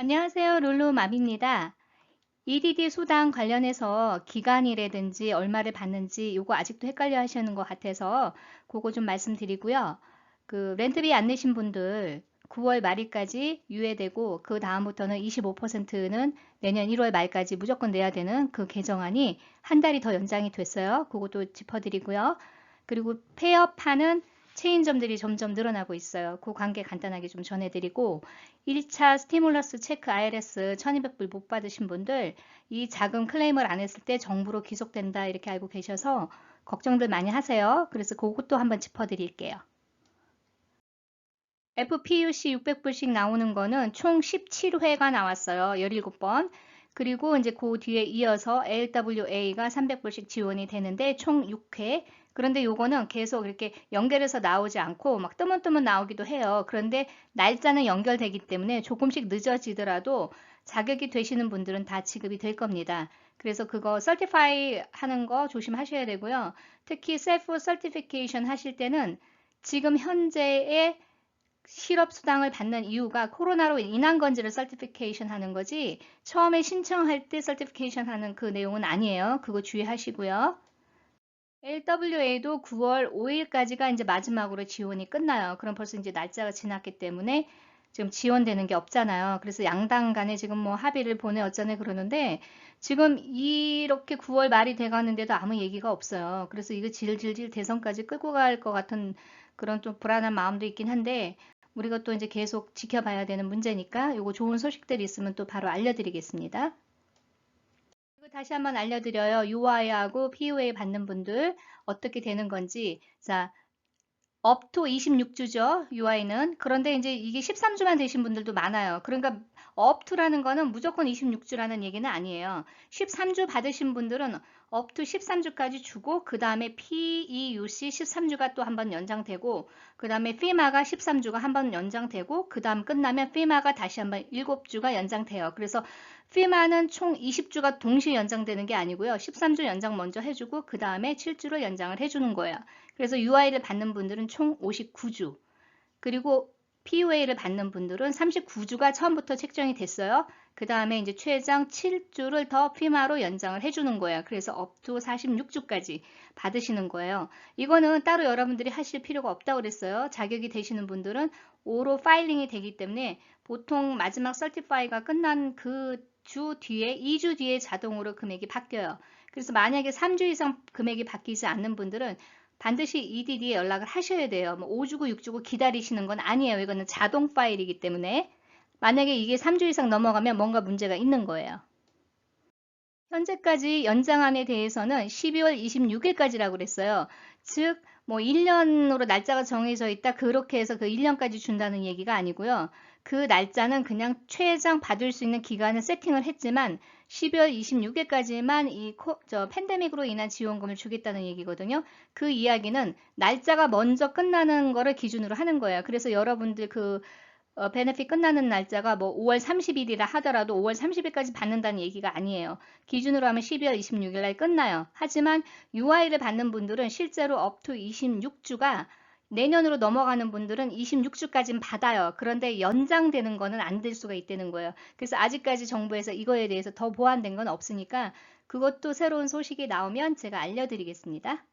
안녕하세요. 룰루맘입니다. EDD 수당 관련해서 기간이라든지 얼마를 받는지 이거 아직도 헷갈려 하시는 것 같아서 그거 좀 말씀드리고요. 그 렌트비 안 내신 분들 9월 말일까지 유예되고 그 다음부터는 25%는 내년 1월 말까지 무조건 내야 되는 그 개정안이 한 달이 더 연장이 됐어요. 그것도 짚어드리고요. 그리고 폐업하는 체인점들이 점점 늘어나고 있어요. 그 관계 간단하게 좀 전해드리고 1차 스티뮬러스 체크 IRS 1200불 못 받으신 분들 이 자금 클레임을 안 했을 때 정부로 귀속된다 이렇게 알고 계셔서 걱정들 많이 하세요. 그래서 그것도 한번 짚어드릴게요. FPUC 600불씩 나오는 거는 총 17회가 나왔어요. 17번. 그리고 이제 그 뒤에 이어서 LWA가 300불씩 지원이 되는데 총 6회. 그런데 요거는 계속 이렇게 연결해서 나오지 않고 막 뜨문뜨문 나오기도 해요. 그런데 날짜는 연결되기 때문에 조금씩 늦어지더라도 자격이 되시는 분들은 다 지급이 될 겁니다. 그래서 그거 설티파이 하는 거 조심하셔야 되고요. 특히 셀프 설티피케이션 하실 때는 지금 현재의 실업 수당을 받는 이유가 코로나로 인한 건지를 설티피케이션 하는 거지 처음에 신청할 때 설티피케이션 하는 그 내용은 아니에요. 그거 주의하시고요. LWA도 9월 5일까지가 이제 마지막으로 지원이 끝나요. 그럼 벌써 이제 날짜가 지났기 때문에 지금 지원되는 게 없잖아요. 그래서 양당 간에 지금 뭐 합의를 보내 어쩌네 그러는데 지금 이렇게 9월 말이 돼 가는데도 아무 얘기가 없어요. 그래서 이거 질질질 대선까지 끌고 갈 것 같은 그런 좀 불안한 마음도 있긴 한데 우리가 또 이제 계속 지켜봐야 되는 문제니까 이거 좋은 소식들이 있으면 또 바로 알려드리겠습니다. 그리고 다시 한번 알려드려요. UI하고 PUA 받는 분들 어떻게 되는 건지. 자, 업토 26주죠. UI는. 그런데 이제 이게 13주만 되신 분들도 많아요. 그러니까 업투라는 거는 무조건 26주라는 얘기는 아니에요. 13주 받으신 분들은 업투 13주까지 주고 그 다음에 PEUC 13주가 또 한 번 연장되고 그 다음에 FEMA가 13주가 한 번 연장되고 그 다음 끝나면 FEMA가 다시 한 번 7주가 연장돼요. 그래서 FEMA는 총 20주가 동시에 연장되는 게 아니고요. 13주 연장 먼저 해주고 그 다음에 7주로 연장을 해주는 거예요. 그래서 UI를 받는 분들은 총 59주 그리고 PUA를 받는 분들은 39주가 처음부터 책정이 됐어요. 그 다음에 이제 최장 7주를 더 피마로 연장을 해주는 거예요. 그래서 업투 46주까지 받으시는 거예요. 이거는 따로 여러분들이 하실 필요가 없다고 그랬어요. 자격이 되시는 분들은 5로 파일링이 되기 때문에 보통 마지막 설티파이가 끝난 그 주 뒤에 2주 뒤에 자동으로 금액이 바뀌어요. 그래서 만약에 3주 이상 금액이 바뀌지 않는 분들은 반드시 EDD에 연락을 하셔야 돼요. 뭐 5주고 6주고 기다리시는 건 아니에요. 이거는 자동 파일이기 때문에 만약에 이게 3주 이상 넘어가면 뭔가 문제가 있는 거예요. 현재까지 연장안에 대해서는 12월 26일까지라고 그랬어요. 즉, 뭐 1년으로 날짜가 정해져 있다. 그렇게 해서 그 1년까지 준다는 얘기가 아니고요. 그 날짜는 그냥 최장 받을 수 있는 기간을 세팅을 했지만 12월 26일까지만 이 코, 저 팬데믹으로 인한 지원금을 주겠다는 얘기거든요. 그 이야기는 날짜가 먼저 끝나는 거를 기준으로 하는 거예요. 그래서 여러분들 그 어, 베네핏 끝나는 날짜가 뭐 5월 30일이라 하더라도 5월 30일까지 받는다는 얘기가 아니에요. 기준으로 하면 12월 26일 날 끝나요. 하지만 UI를 받는 분들은 실제로 업투 26주가 내년으로 넘어가는 분들은 26주까지는 받아요. 그런데 연장되는 거는 안 될 수가 있다는 거예요. 그래서 아직까지 정부에서 이거에 대해서 더 보완된 건 없으니까 그것도 새로운 소식이 나오면 제가 알려드리겠습니다.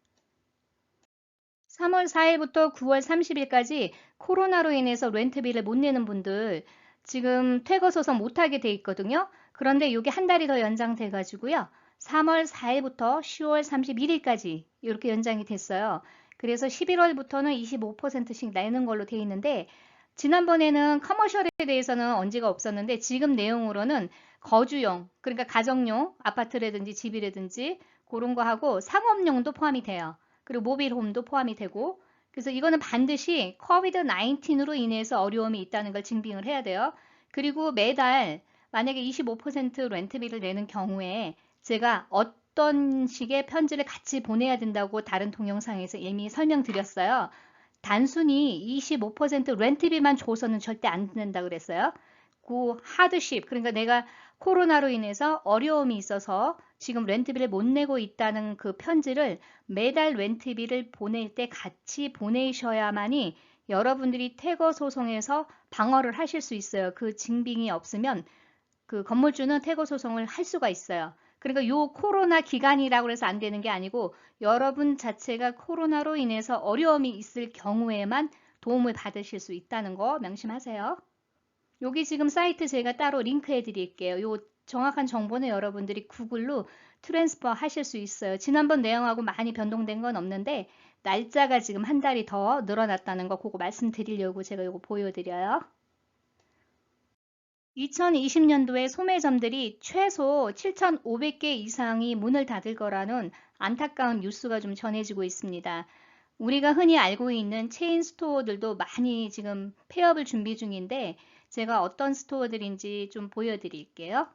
3월 4일부터 9월 30일까지 코로나로 인해서 렌트비를 못 내는 분들 지금 퇴거 소송 못하게 돼 있거든요. 그런데 이게 한 달이 더 연장돼 가지고요. 3월 4일부터 10월 31일까지 이렇게 연장이 됐어요. 그래서 11월부터는 25%씩 내는 걸로 돼 있는데 지난번에는 커머셜에 대해서는 언제가 없었는데 지금 내용으로는 거주용, 그러니까 가정용, 아파트라든지 집이라든지 그런 거 하고 상업용도 포함이 돼요. 그리고 모빌홈도 포함이 되고 그래서 이거는 반드시 코비드 19으로 인해서 어려움이 있다는 걸 증빙을 해야 돼요. 그리고 매달 만약에 25% 렌트비를 내는 경우에 제가 어떤 식의 편지를 같이 보내야 된다고 다른 동영상에서 이미 설명드렸어요. 단순히 25% 렌트비만 줘서는 절대 안 된다 그랬어요. 그 하드십 그러니까 내가 코로나로 인해서 어려움이 있어서 지금 렌트비를 못 내고 있다는 그 편지를 매달 렌트비를 보낼 때 같이 보내셔야만이 여러분들이 퇴거 소송에서 방어를 하실 수 있어요. 그 증빙이 없으면 그 건물주는 퇴거 소송을 할 수가 있어요. 그러니까 요 코로나 기간이라고 해서 안 되는 게 아니고 여러분 자체가 코로나로 인해서 어려움이 있을 경우에만 도움을 받으실 수 있다는 거 명심하세요. 여기 지금 사이트 제가 따로 링크해 드릴게요. 요 정확한 정보는 여러분들이 구글로 트랜스퍼 하실 수 있어요. 지난번 내용하고 많이 변동된 건 없는데 날짜가 지금 한 달이 더 늘어났다는 거 그거 말씀드리려고 제가 이거 보여드려요. 2020년도에 소매점들이 최소 7,500개 이상이 문을 닫을 거라는 안타까운 뉴스가 좀 전해지고 있습니다. 우리가 흔히 알고 있는 체인 스토어들도 많이 지금 폐업을 준비 중인데 제가 어떤 스토어들인지 좀 보여드릴게요.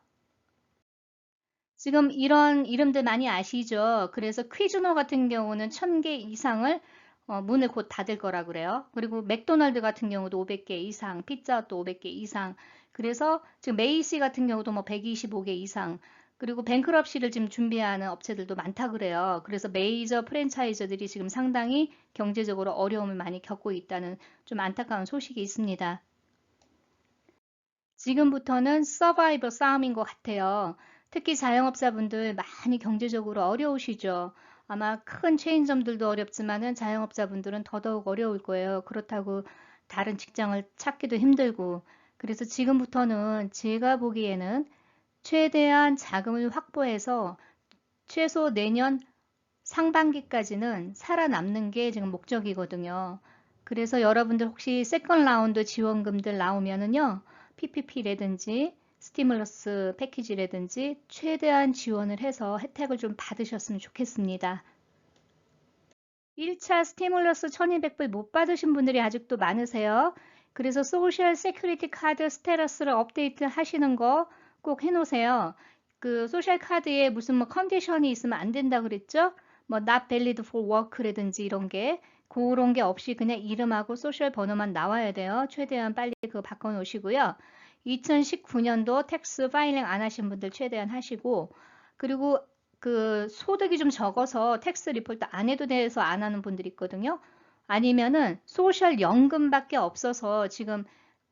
지금 이런 이름들 많이 아시죠? 그래서 퀴즈노 같은 경우는 1000개 이상을 어, 문을 곧 닫을 거라 그래요. 그리고 맥도날드 같은 경우도 500개 이상, 피자도 500개 이상. 그래서 지금 메이시 같은 경우도 뭐 125개 이상. 그리고 뱅크럽시를 지금 준비하는 업체들도 많다 그래요. 그래서 메이저 프랜차이저들이 지금 상당히 경제적으로 어려움을 많이 겪고 있다는 좀 안타까운 소식이 있습니다. 지금부터는 서바이벌 싸움인 것 같아요. 특히 자영업자분들 많이 경제적으로 어려우시죠. 아마 큰 체인점들도 어렵지만은 자영업자분들은 더더욱 어려울 거예요. 그렇다고 다른 직장을 찾기도 힘들고. 그래서 지금부터는 제가 보기에는 최대한 자금을 확보해서 최소 내년 상반기까지는 살아남는 게 지금 목적이거든요. 그래서 여러분들 혹시 세컨 라운드 지원금들 나오면은요. PPP라든지 스티뮬러스 패키지라든지 최대한 지원을 해서 혜택을 좀 받으셨으면 좋겠습니다. 1차 스티뮬러스 1200불 못 받으신 분들이 아직도 많으세요. 그래서 소셜 세큐리티 카드 스테러스를 업데이트 하시는 거 꼭 해놓으세요. 그 소셜 카드에 무슨 뭐 컨디션이 있으면 안 된다 그랬죠? 뭐 not valid for work라든지 이런 게 그런 게 없이 그냥 이름하고 소셜 번호만 나와야 돼요. 최대한 빨리 그거 바꿔 놓으시고요. 2019년도 텍스 파일링 안 하신 분들 최대한 하시고 그리고 그 소득이 좀 적어서 텍스 리포트 안 해도 돼서 안 하는 분들이 있거든요. 아니면은 소셜 연금밖에 없어서 지금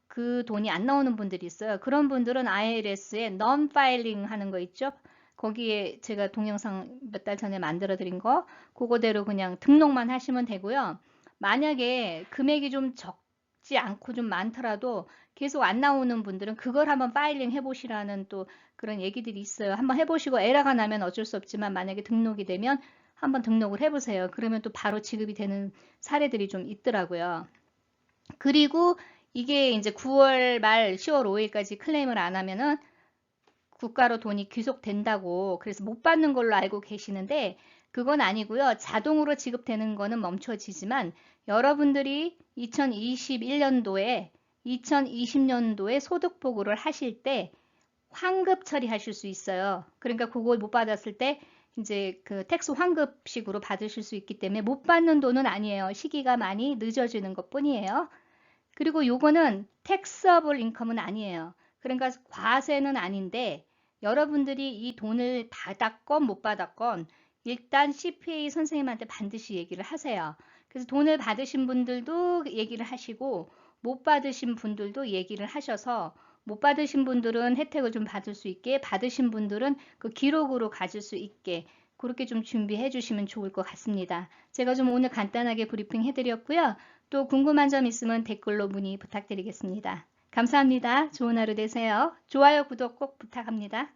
그 돈이 안 나오는 분들이 있어요. 그런 분들은 IRS에 non filing 하는 거 있죠. 거기에 제가 동영상 몇 달 전에 만들어 드린 거 그거대로 그냥 등록만 하시면 되고요. 만약에 금액이 좀 적지 않고 좀 많더라도 계속 안 나오는 분들은 그걸 한번 파일링 해보시라는 또 그런 얘기들이 있어요. 한번 해보시고 에러가 나면 어쩔 수 없지만 만약에 등록이 되면 한번 등록을 해보세요. 그러면 또 바로 지급이 되는 사례들이 좀 있더라고요. 그리고 이게 이제 9월 말 10월 5일까지 클레임을 안 하면은 국가로 돈이 귀속된다고 그래서 못 받는 걸로 알고 계시는데 그건 아니고요. 자동으로 지급되는 거는 멈춰지지만 여러분들이 2021년도에 2020년도에 소득 보고를 하실 때 환급 처리하실 수 있어요. 그러니까 그걸 못 받았을 때 이제 그 텍스 환급식으로 받으실 수 있기 때문에 못 받는 돈은 아니에요. 시기가 많이 늦어지는 것 뿐이에요. 그리고 요거는 텍스어블 인컴은 아니에요. 그러니까 과세는 아닌데 여러분들이 이 돈을 받았건 못 받았건 일단 CPA 선생님한테 반드시 얘기를 하세요. 그래서 돈을 받으신 분들도 얘기를 하시고 못 받으신 분들도 얘기를 하셔서 못 받으신 분들은 혜택을 좀 받을 수 있게 받으신 분들은 그 기록으로 가질 수 있게 그렇게 좀 준비해 주시면 좋을 것 같습니다. 제가 좀 오늘 간단하게 브리핑 해드렸고요. 또 궁금한 점 있으면 댓글로 문의 부탁드리겠습니다. 감사합니다. 좋은 하루 되세요. 좋아요, 구독 꼭 부탁합니다.